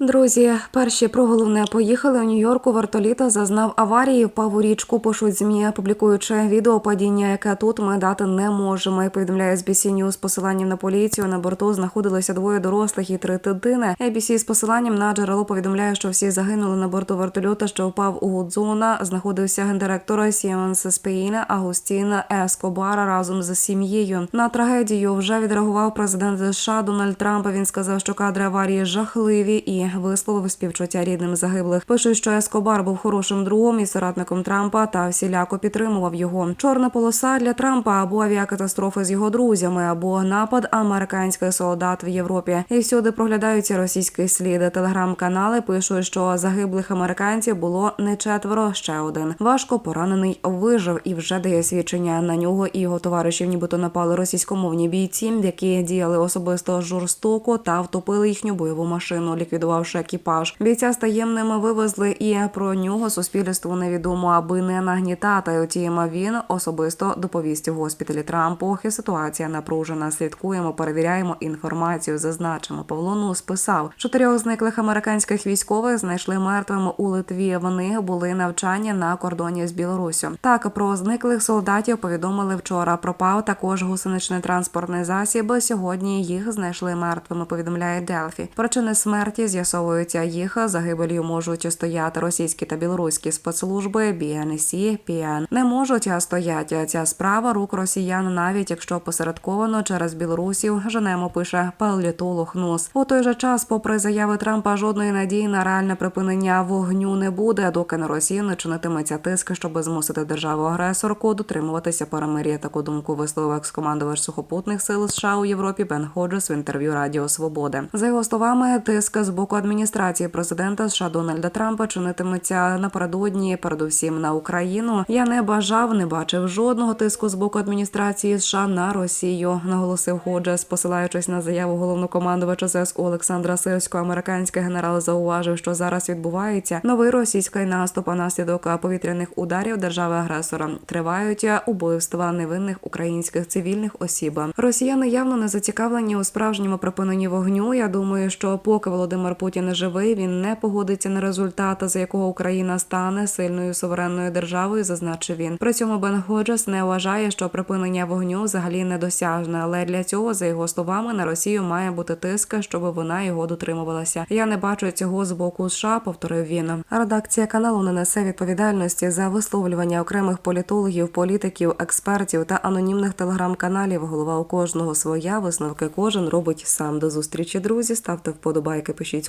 Друзі, перші про головне поїхали у Нью-Йорку. Вертоліта зазнав аварії, впав у річку. Пишуть змі, публікуючи відео падіння, яке тут ми дати не можемо. І повідомляє SBC News з посиланням на поліцію. На борту знаходилося двоє дорослих і три дитини. ABC з посиланням на джерело повідомляє, що всі загинули на борту вертольота, що впав у Гудзона. Знаходився гендиректор Siemens Спейна Агустіна Ескобара разом з сім'єю. На трагедію вже відреагував президент США Дональд Трамп. Він сказав, що кадри аварії жахливі і висловив співчуття рідним загиблих. Пишуть, що Ескобар був хорошим другом і соратником Трампа та всіляко підтримував його. Чорна полоса для Трампа або авіакатастрофи з його друзями, або напад американських солдат в Європі. І всюди проглядаються російський слід. Телеграм-канали пишуть, що загиблих американців було не четверо, ще один. Важко поранений вижив і вже дає свідчення на нього і його товаришів, нібито напали російськомовні бійці, які діяли особисто жорстоко та втопили їхню бойову машину, ліквідувавши екіпаж. Бійця з таємними вивезли, і про нього суспільству невідомо, аби не нагнітати. Утім, він особисто доповість у госпіталі Трампу. І ситуація напружена. Слідкуємо, перевіряємо інформацію. Зазначимо, Павло Нус писав, чотирьох зниклих американських військових знайшли мертвими у Литві. Вони були навчання на кордоні з Білоруссю. Так про зниклих солдатів повідомили вчора. Пропав також гусеничний транспортний засіб. Сьогодні їх знайшли мертвими. Повідомляє Делфі. Причини смерті з'ясовуються. Їх загибелью можуть стояти російські та білоруські спецслужби BNC, PN. не можуть а стоять. Ця справа рук росіян, навіть якщо посередковано через білорусів женемо пише палітолог Нус. У той же час, попри заяви Трампа, жодної надії на реальне припинення вогню не буде, доки на Росію не чинитиметься тиск, щоб змусити державу агресорку дотримуватися перемир'я. Таку думку висловив екс-командувач сухопутних сил США у Європі Бен Ходжес в інтерв'ю Радіо Свободи. За його словами, тиск з боку адміністрації президента США Дональда Трампа чинитиметься напередодні, передусім на Україну. Я не бажав, не бачив жодного тиску з боку адміністрації США на Росію, наголосив Ходжес, посилаючись на заяву головнокомандувача ЗСУ Олександра Сирського. Американський генерал зауважив, що зараз відбувається новий російський наступ. А наслідок повітряних ударів держави-агресора тривають убивства невинних українських цивільних осіб. Росіяни явно не зацікавлені у справжньому припиненні вогню. Я думаю, що поки Володимир Путін живий, він не погодиться на результат, за якого Україна стане сильною суверенною державою, зазначив він. При цьому Бен Ходжес не вважає, що припинення вогню взагалі недосяжне, але для цього, за його словами, на Росію має бути тиск, щоб вона його дотримувалася. Я не бачу цього з боку США, повторив він. Редакція каналу не несе відповідальності за висловлювання окремих політологів, політиків, експертів та анонімних телеграм-каналів. Голова у кожного своя висновки кожен робить сам. До зустрічі, друзі. Ставте вподобайки, пишіть